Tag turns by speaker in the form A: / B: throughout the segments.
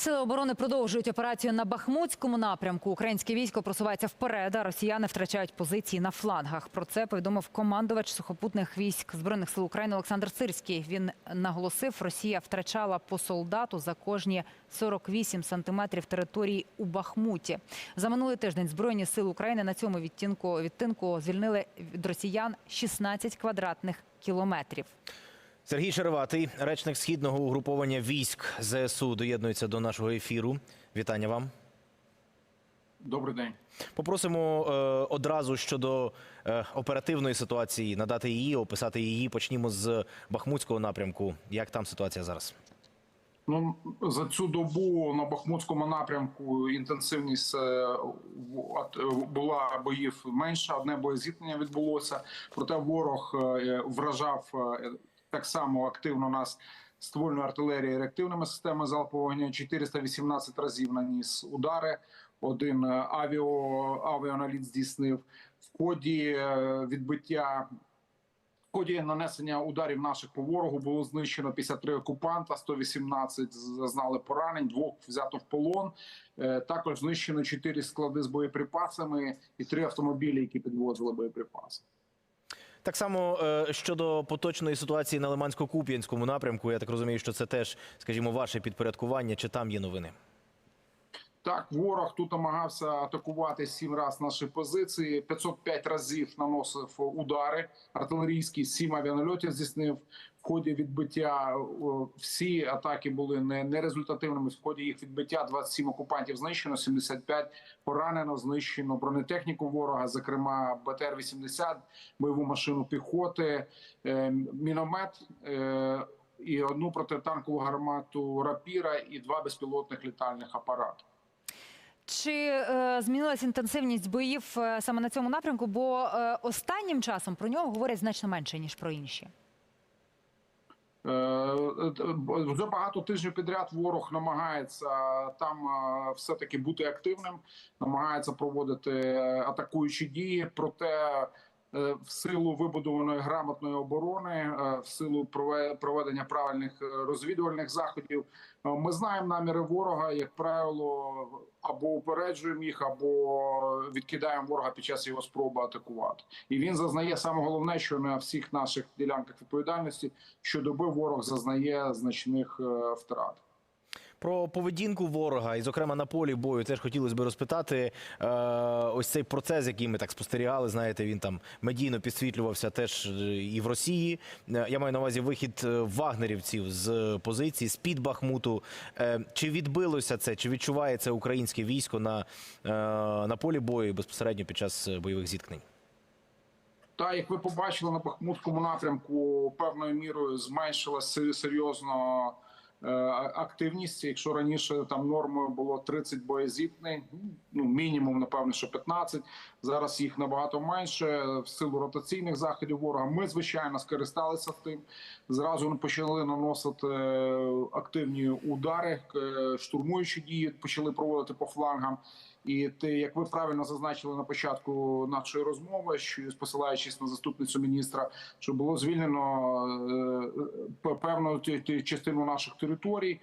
A: Сили оборони продовжують операцію на Бахмутському напрямку. Українське військо просувається вперед, а росіяни втрачають позиції на флангах. Про це повідомив командувач сухопутних військ збройних сил України Олександр Сирський. Він наголосив, Росія втрачала по солдату за кожні 48 сантиметрів території у Бахмуті. За минулий тиждень збройні сили України на цьому відтинку відтинку звільнили від росіян 16 квадратних кілометрів.
B: Сергій Шереватий, речник східного угруповання військ ЗСУ, доєднується до нашого ефіру. Вітання вам.
C: Добрий день.
B: Попросимо е, одразу щодо е, оперативної ситуації, надати її, описати її. Почнімо з Бахмутського напрямку. Як там ситуація зараз?
C: Ну за цю добу на Бахмутському напрямку інтенсивність е, е, була боїв менша. Одне боєзіткнення відбулося. Проте ворог е, вражав так само активно нас ствольною артилерією і реактивними системами залпового вогню. 418 разів наніс удари. Один е, авіо авіаналіт здійснив в ході е, відбиття В ході нанесення ударів наших по ворогу було знищено 53 окупанта, 118 зазнали поранень, двох взято в полон. Е, Також знищено 4 склади з боєприпасами і 3 автомобілі, які підвозили боєприпаси.
B: Так само е, щодо поточної ситуації на Лимансько-Куп'янському напрямку. Я так розумію, що це теж, скажімо, ваше підпорядкування. Чи там є новини?
C: Так, ворог тут намагався атакувати сім разів наші позиції. 505 разів наносив удари артилерійські, сім авіанальотів здійснив. В ході відбиття всі атаки були не, нерезультативними. В ході їх відбиття 27 окупантів знищено, 75 поранено, знищено бронетехніку ворога, зокрема БТР-80, бойову машину піхоти, е, міномет. Е, і одну протитанкову гармату рапіра і два безпілотних літальних апарати.
A: Чи е, змінилась інтенсивність боїв саме на цьому напрямку? Бо останнім часом про нього говорять значно менше ніж про інші.
C: Е, Вже багато тижнів підряд ворог намагається там е, все-таки бути активним, намагається проводити е, атакуючі дії. Проте е, в силу вибудованої грамотної оборони, е, в силу прове- проведення правильних е, розвідувальних заходів, е, ми знаємо наміри ворога. Як правило, або упереджуємо їх, або відкидаємо ворога під час його спроби атакувати. І він зазнає саме головне, що на всіх наших ділянках відповідальності щодоби ворог зазнає значних е, втрат.
B: Про поведінку ворога, і, зокрема, на полі бою, теж хотілося б розпитати. Е, ось цей процес, який ми так спостерігали, знаєте, він там медійно підсвітлювався теж е, і в Росії. Е, я маю на увазі вихід е, вагнерівців з позиції, з під Бахмуту. Е, чи відбилося це, чи відчуває це українське військо на, е, на полі бою безпосередньо під час бойових зіткнень?
C: Та як ви побачили на Бахмутському напрямку, певною мірою зменшилася серйозно активність. Якщо раніше там нормою було 30 боєзіткнень, ну мінімум, напевно, що 15, Зараз їх набагато менше в силу ротаційних заходів ворога. Ми звичайно скористалися тим. Зразу почали наносити е, активні удари, е, штурмуючі дії почали проводити по флангам. І ти, як ви правильно зазначили на початку нашої розмови, що посилаючись на заступницю міністра, що було звільнено е, певну ті- ті частину наших територій.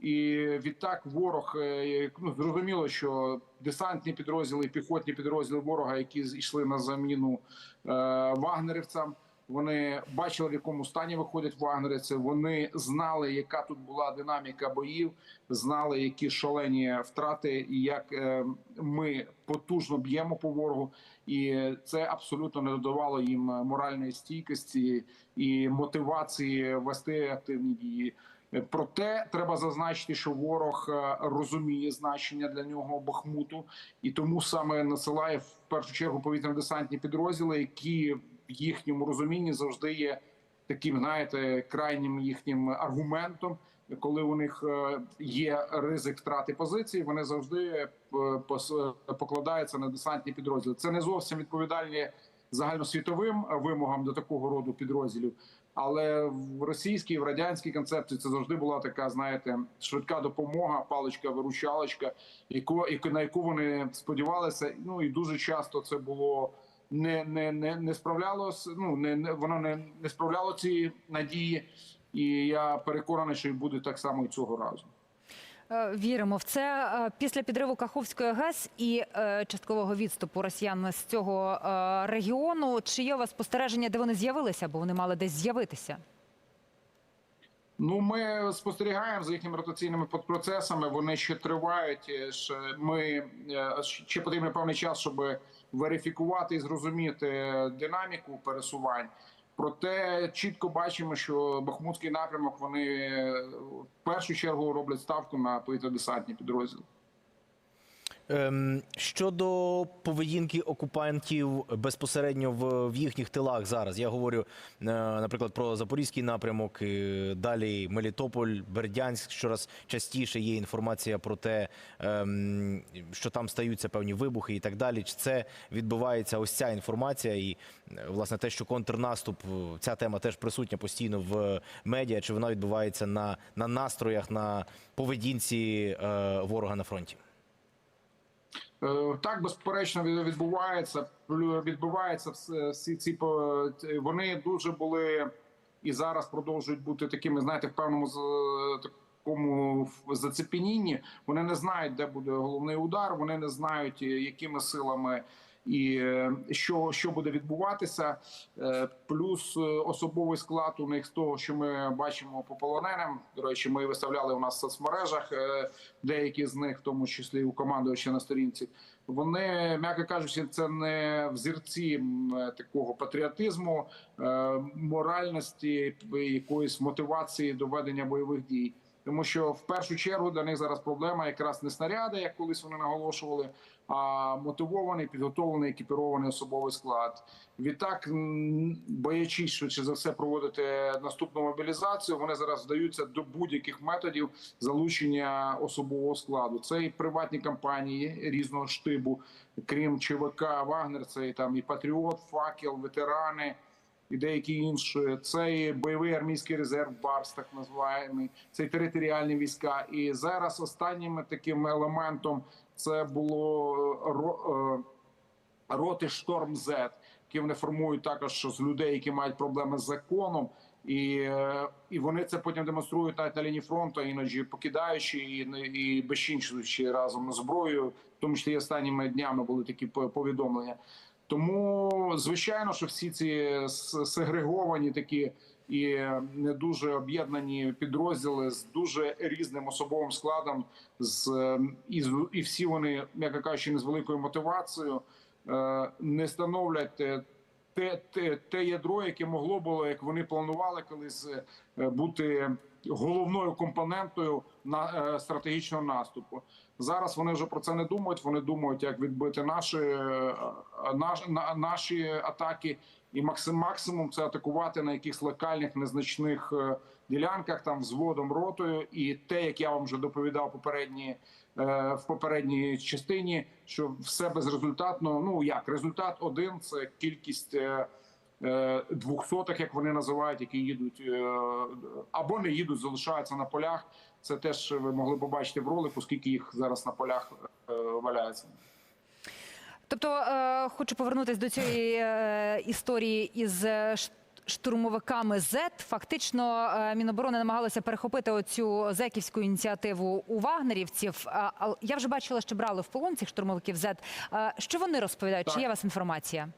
C: І відтак ворог е, ну зрозуміло, що десантні підрозділи, піхотні підрозділи ворога, які йшли на заміну е, вагнерівцям, вони бачили в якому стані виходять вагнерівці. Вони знали, яка тут була динаміка боїв, знали, які шалені втрати, і як е, ми потужно б'ємо по ворогу. І це абсолютно не додавало їм моральної стійкості і мотивації вести активні дії. Проте треба зазначити, що ворог е, розуміє значення для нього Бахмуту, і тому саме насилає в першу чергу повітряно-десантні підрозділи, які їхньому розумінні завжди є таким, знаєте, крайнім їхнім аргументом. Коли у них е, є ризик втрати позицій, вони завжди е, покладаються на десантні підрозділи. Це не зовсім відповідальні загальносвітовим вимогам до такого роду підрозділів. Але в російській, в радянській концепції це завжди була така, знаєте, швидка допомога, паличка-виручалочка, яку, яку на яку вони сподівалися. Ну і дуже часто це було не не, не, не справлялось. Ну не, не воно не, не справляло ці надії. І я переконаний, що і буде так само і цього разу.
A: Е, Віримо в це. Е, Після підриву Каховської ГЕС і е, часткового відступу росіян з цього регіону. Чи є у вас спостереження, де вони з'явилися, бо вони мали десь з'явитися?
C: Ну, ми спостерігаємо за їхніми ротаційними процесами. Вони ще тривають. Ми ще потрібен певний час, щоб верифікувати і зрозуміти динаміку пересувань. Проте чітко бачимо, що Бахмутський напрямок вони в першу чергу роблять ставку на повітря-десантні підрозділи.
B: Ем, щодо поведінки окупантів безпосередньо в, їхніх тилах зараз, я говорю, е, наприклад, про Запорізький напрямок, е, далі Мелітополь, Бердянськ. Щораз частіше є інформація про те, ем, що там стаються певні вибухи і так далі. Чи це відбувається ось ця інформація? І е, власне те, що контрнаступ, ця тема теж присутня постійно в медіа, чи вона відбувається на, на настроях, на поведінці ворога на фронті?
C: Е, Так, безперечно, від- відбувається. Відбувається всі ці вони дуже були і зараз продовжують бути такими, знаєте, в певному такому зацепенінні. Вони не знають, де буде головний удар. Вони не знають, е, якими силами і е, що, що буде відбуватися. Е, Плюс е, особовий склад у них з того, що ми бачимо по полоненим. До речі, ми виставляли у нас в соцмережах деякі з них, в тому числі у командувача на сторінці. Вони, м'яко кажучи, це не взірці такого патріотизму, моральності, якоїсь мотивації до ведення бойових дій. Тому що в першу чергу для них зараз проблема якраз не снаряди, як колись вони наголошували, а мотивований, підготовлений, екіпірований особовий склад. Відтак, боячись швидше за все проводити наступну мобілізацію, вони зараз вдаються до будь-яких методів залучення особового складу. Це і приватні компанії різного штибу, крім ЧВК, Вагнер, це і там і Патріот, Факел, ветерани. І деякі інші це і бойовий армійський резерв, Барс, так називаємо, це територіальні війська. І зараз останнім таким елементом це було е, е, роти Шторм З, які вони формують також з людей, які мають проблеми з законом. І, е, і вони це потім демонструють навіть на лінії фронту, іноді покидаючи і, і безчинчуючи разом зброєю, в тому числі і останніми днями були такі повідомлення. Тому звичайно, що всі ці сегреговані такі і не дуже об'єднані підрозділи з дуже різним особовим складом, з е, і, і всі вони, м'яко кажучи, не з великою мотивацією, е, не становлять те, те, те ядро, яке могло було, як вони планували колись е, бути головною компонентою на е, стратегічного наступу. Зараз вони вже про це не думають. Вони думають, як відбити наші, е, наш, на, наші атаки, і максим, максимум це атакувати на якихось локальних незначних е, ділянках, там взводом ротою. І те, як я вам вже доповідав попередні е, в попередній частині, що все безрезультатно. Ну як результат один це кількість. Е, Двохсотих, як вони називають, які їдуть е, або не їдуть, залишаються на полях. Це теж ви могли побачити в ролику, скільки їх зараз на полях е, валяється.
A: Тобто, хочу повернутися до цієї історії із штурмовиками Z. Фактично, Міноборони намагалося перехопити оцю зеківську ініціативу у вагнерівців. Я вже бачила, що брали в полон цих штурмовиків Z. Е, Що вони розповідають? Чи є у вас інформація?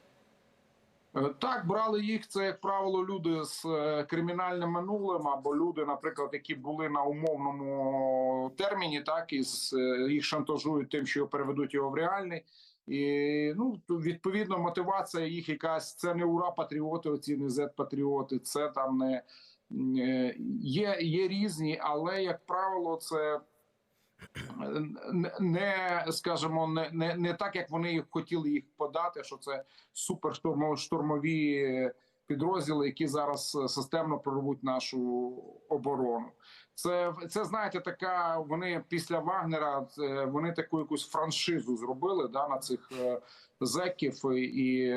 C: Е, Так, брали їх. Це як правило люди з е, кримінальним минулим або люди, наприклад, які були на умовному терміні, так і з, е, їх шантажують тим, що переведуть його в реальний. І ну відповідно мотивація їх якась це не ура патріоти, оці не зет патріоти. Це там не є, є різні, але як правило, це не- скажімо, не, не, не так, як вони хотіли їх подати, що це суперштурмові підрозділи, які зараз е, системно прорвуть нашу оборону. Це це знаєте, така вони після Вагнера вони таку якусь франшизу зробили да, на цих е, зеків, і,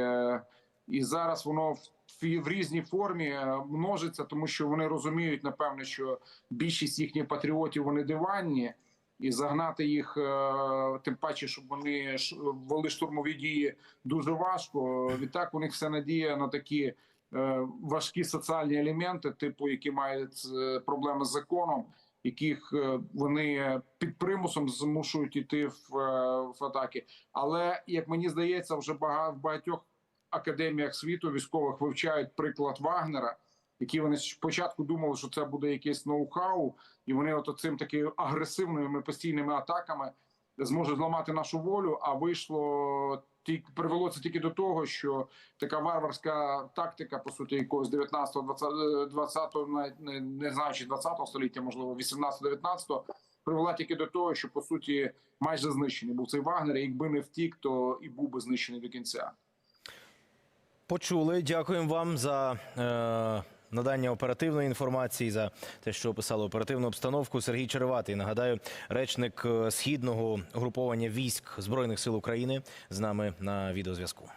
C: і зараз воно в, в, в різній формі е, множиться, тому що вони розуміють, напевне, що більшість їхніх патріотів вони диванні. І загнати їх, е, тим паче, щоб вони вели штурмові дії дуже важко. Відтак у них все надія на такі е, важкі соціальні елементи, типу, які мають е, проблеми з законом. яких вони під примусом змушують іти в, в атаки. Але як мені здається, вже бага- в багатьох академіях світу військових вивчають приклад Вагнера, які вони спочатку думали, що це буде якесь ноу-хау, і вони от цим такими агресивними постійними атаками зможуть зламати нашу волю. А вийшло тільки привело це тільки до того, що така варварська тактика, по суті, якогось 19-го, 20-го, 20-го, не, не знаю, чи 20-го століття, можливо, 18-19-го, привела тільки до того, що по суті майже знищений був цей Вагнер. і Якби не втік, то і був би знищений до кінця.
B: Почули. Дякуємо вам за е, надання оперативної інформації, за те, що описали оперативну обстановку. Сергій Череватий, нагадаю, речник е, східного угруповання військ Збройних сил України з нами на відеозв'язку.